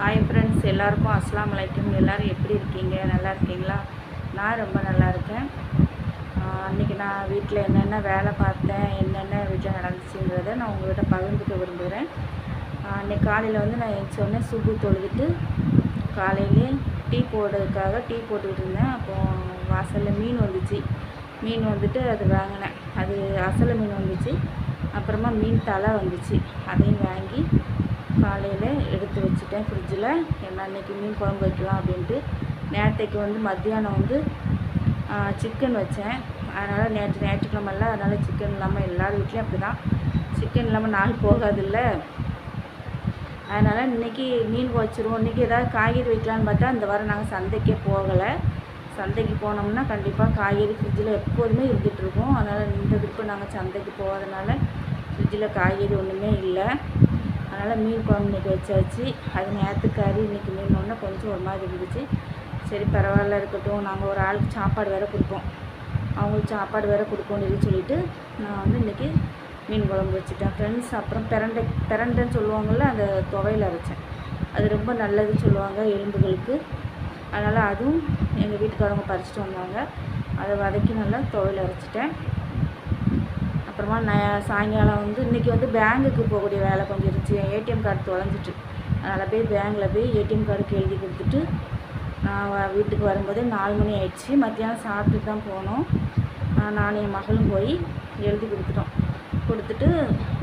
Hi friends எல்லாருக்கும் அஸ்லாம் அலைக்கும். எல்லோரும் எப்படி இருக்கீங்க? நல்லா இருக்கீங்களா? நான் ரொம்ப நல்லா இருக்கேன். அன்றைக்கி அன்னைக்கு நான் வீட்டில் என்னென்ன வேலை பார்த்தேன் என்னென்ன விஷயம் நடந்துச்சுங்கிறத நான் உங்கள்கிட்ட பகிர்ந்துக்க விரும்புகிறேன். அன்றைக்கி அன்னைக்கு காலையில் வந்து நான் சொன்னேன் உடனே சுப்பு தொழுதுட்டு காலையிலே டீ போடுறதுக்காக டீ போட்டுக்கிட்டு இருந்தேன். அப்போ வாசலில் மீன் வந்துச்சு. மீன் வந்துட்டு அது வாங்கினேன். அது அசலை மீன் வந்துச்சு. அப்புறமா மீன் தலை வந்துச்சு. அதையும் வாங்கி காலையில் எடுத்து வச்சுட்டேன் ஃப்ரிட்ஜில் என்ன அன்றைக்கி மீன் குழம்பு வைக்கலாம் அப்படின்ட்டு. நேற்றைக்கு வந்து மத்தியானம் வந்து சிக்கன் வச்சேன். அதனால் நேற்று ஞாயிற்றுக்கிழமைல அதனால் சிக்கன் இல்லாமல் எல்லார் வீட்லேயும் அப்படி தான் சிக்கன் இல்லாமல் நாள் போகாதில்ல. அதனால் இன்றைக்கி மீன் வச்சுருவோம். இன்றைக்கி ஏதாவது காய்கறி வைக்கலான்னு பார்த்தா இந்த வாரம் நாங்கள் சந்தைக்கே போகலை. சந்தைக்கு போனோம்னா கண்டிப்பாக காய்கறி ஃப்ரிட்ஜில் எப்போதுமே இருந்துகிட்ருக்கோம் அதனால் இந்த விருப்பம் நாங்கள் சந்தைக்கு போகாதனால ஃப்ரிட்ஜில் காய்கறி ஒன்றுமே இல்லை. அதனால் மீன் குழம்பு இன்றைக்கி வச்சாச்சு. அது நேரத்துக்கு கறி இன்றைக்கி மீன் ஒன்று கொஞ்சம் ஒரு மாதிரி இருந்துச்சு. சரி பரவாயில்ல இருக்கட்டும். நாங்கள் ஒரு ஆளுக்கு சாப்பாடு வேறு கொடுப்போம். அவங்களுக்கு சாப்பாடு வேறு கொடுப்போம்னு சொல்லிட்டு நான் வந்து இன்றைக்கி மீன் குழம்பு வச்சுட்டேன். ஃப்ரெண்ட்ஸ் அப்புறம் பிரண்டை பிரண்டைன்னு சொல்லுவாங்கள்ல அந்த துவையில் அரைச்சேன். அது ரொம்ப நல்லதுன்னு சொல்லுவாங்க எலும்புகளுக்கு. அதனால் அதுவும் எங்கள் வீட்டுக்காரவங்க பறிச்சிட்டு வந்தாங்க. அதை வதக்கி நல்லா துவையில் அரைச்சிட்டேன். அப்புறமா நான் சாயங்காலம் வந்து இன்றைக்கி வந்து பேங்குக்கு போகக்கூடிய வேலை கொஞ்சம் இருந்துச்சு என் ஏடிஎம் கார்டு தொலைஞ்சிட்டு. அதனால் போய் பேங்கில் போய் ஏடிஎம் கார்டுக்கு எழுதி கொடுத்துட்டு நான் வீட்டுக்கு வரும்போதே நாலு மணி ஆயிடுச்சு. மத்தியானம் சாப்பிட்டு தான் போனோம். நானும் என் மகளும் போய் எழுதி கொடுத்துட்டோம். கொடுத்துட்டு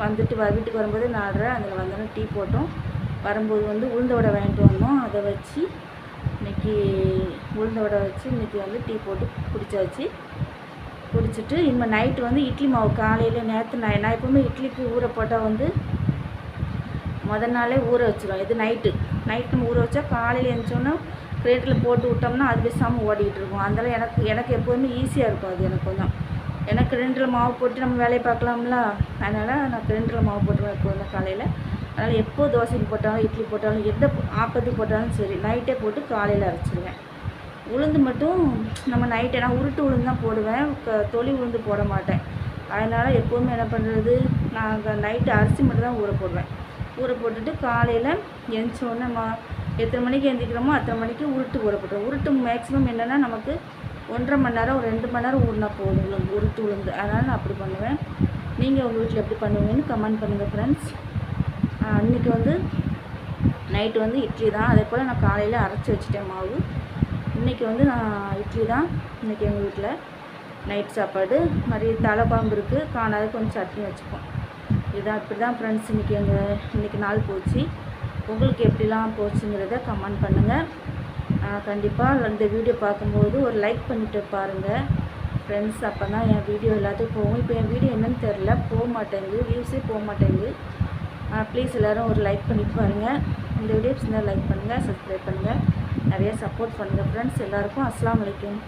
வந்துட்டு வ வீட்டுக்கு வரும்போதே நாலரை அதில் வந்தோன்னே டீ போட்டோம். வரும்போது வந்து உளுந்த வடை வாங்கிட்டு வந்தோம். அதை வச்சு இன்னைக்கு உளுந்த வடை வச்சு இன்றைக்கி வந்து டீ போட்டு குடிச்சாச்சு. குடிச்சிட்டு இனிமேல் நைட்டு வந்து இட்லி மாவு காலையில் நேற்று நான் நான் எப்பவுமே இட்லிக்கு ஊற போட்டால் வந்து முத நாளே ஊற வச்சுருவோம் இது நைட்டு நைட் நம்ம ஊற வச்சா காலையில் எழுந்தோன்னா கிரேட்டில் போட்டு விட்டோம்னா அது பேசாமல் ஓடிக்கிட்டு இருக்கும். அதனால் எனக்கு எனக்கு எப்போதுமே ஈஸியாக இருக்கும் அது எனக்கு கொஞ்சம். எனக்கு கிரைண்டரில் மாவு போட்டு நம்ம வேலையை பார்க்கலாம்ல? அதனால் நான் கிரைண்டரில் மாவு போட்டுருவேன் எப்போதுமே காலையில். அதனால் எப்போ தோசைக்கு போட்டாலும் இட்லி போட்டாலும் எந்த ஆப்பத்துக்கு போட்டாலும் சரி நைட்டே போட்டு காலையில் அரைச்சிடுவேன் உளுந்து மட்டும் நம்ம நைட்டு நான் உருட்டு உளுந்து தான் போடுவேன். க- தொளி உளுந்து போட மாட்டேன். அதனால் எப்போவுமே என்ன பண்ணுறது நாங்கள் நைட்டு அரிசி மட்டும் தான் ஊற போடுவேன். ஊற போட்டுட்டு காலையில் உடனே மா எத்தனை மணிக்கு எழுந்திக்கிறோமோ அத்தனை மணிக்கு உருட்டு ஊற போட்டுருவோம் உருட்டு மேக்ஸிமம் என்னென்னா நமக்கு ஒன்றரை மணி நேரம் ஒரு ரெண்டு மணி நேரம் ஊறினா போதும் உளுந்து உருட்டு உளுந்து. அதனால் நான் அப்படி பண்ணுவேன். நீங்கள் உங்கள் வீட்டில் எப்படி பண்ணுவீங்கன்னு கமெண்ட் பண்ணுங்கள் ஃப்ரெண்ட்ஸ் அன்றைக்கி வந்து நைட்டு வந்து இட்லி தான் அதே போல் நான் காலையில் அரைச்சி வச்சுட்டேன் மாவு. இன்றைக்கி வந்து நான் இட்லி தான் இன்றைக்கி எங்கள் வீட்டில் நைட் சாப்பாடு மாதிரி தலை பாம்பு இருக்குது காணாத கொஞ்சம் சட்னி வச்சுப்போம். இதுதான் இப்படி தான் ஃப்ரெண்ட்ஸ் இன்றைக்கி எங்கள் இன்றைக்கி நாள் போச்சு. உங்களுக்கு எப்படிலாம் போச்சுங்கிறத கமெண்ட் பண்ணுங்கள் கண்டிப்பாக இந்த வீடியோ பார்க்கும்போது ஒரு லைக் பண்ணிவிட்டு பாருங்கள் ஃப்ரெண்ட்ஸ் அப்போ தான் என் வீடியோ எல்லாத்துக்கும் போகும். இப்போ என் வீடியோ என்னன்னு தெரில போக மாட்டேங்குது. வியூஸே போக மாட்டேங்குது. ப்ளீஸ் எல்லோரும் ஒரு லைக் பண்ணிட்டு பாருங்கள் இந்த வீடியோ சின்ன லைக் பண்ணுங்கள் சப்ஸ்கிரைப் பண்ணுங்கள் நிறைய சப்போர்ட் பண்ணுங்கள் ஃப்ரெண்ட்ஸ் எல்லாருக்கும் அஸ்லாம் அலைக்கும்.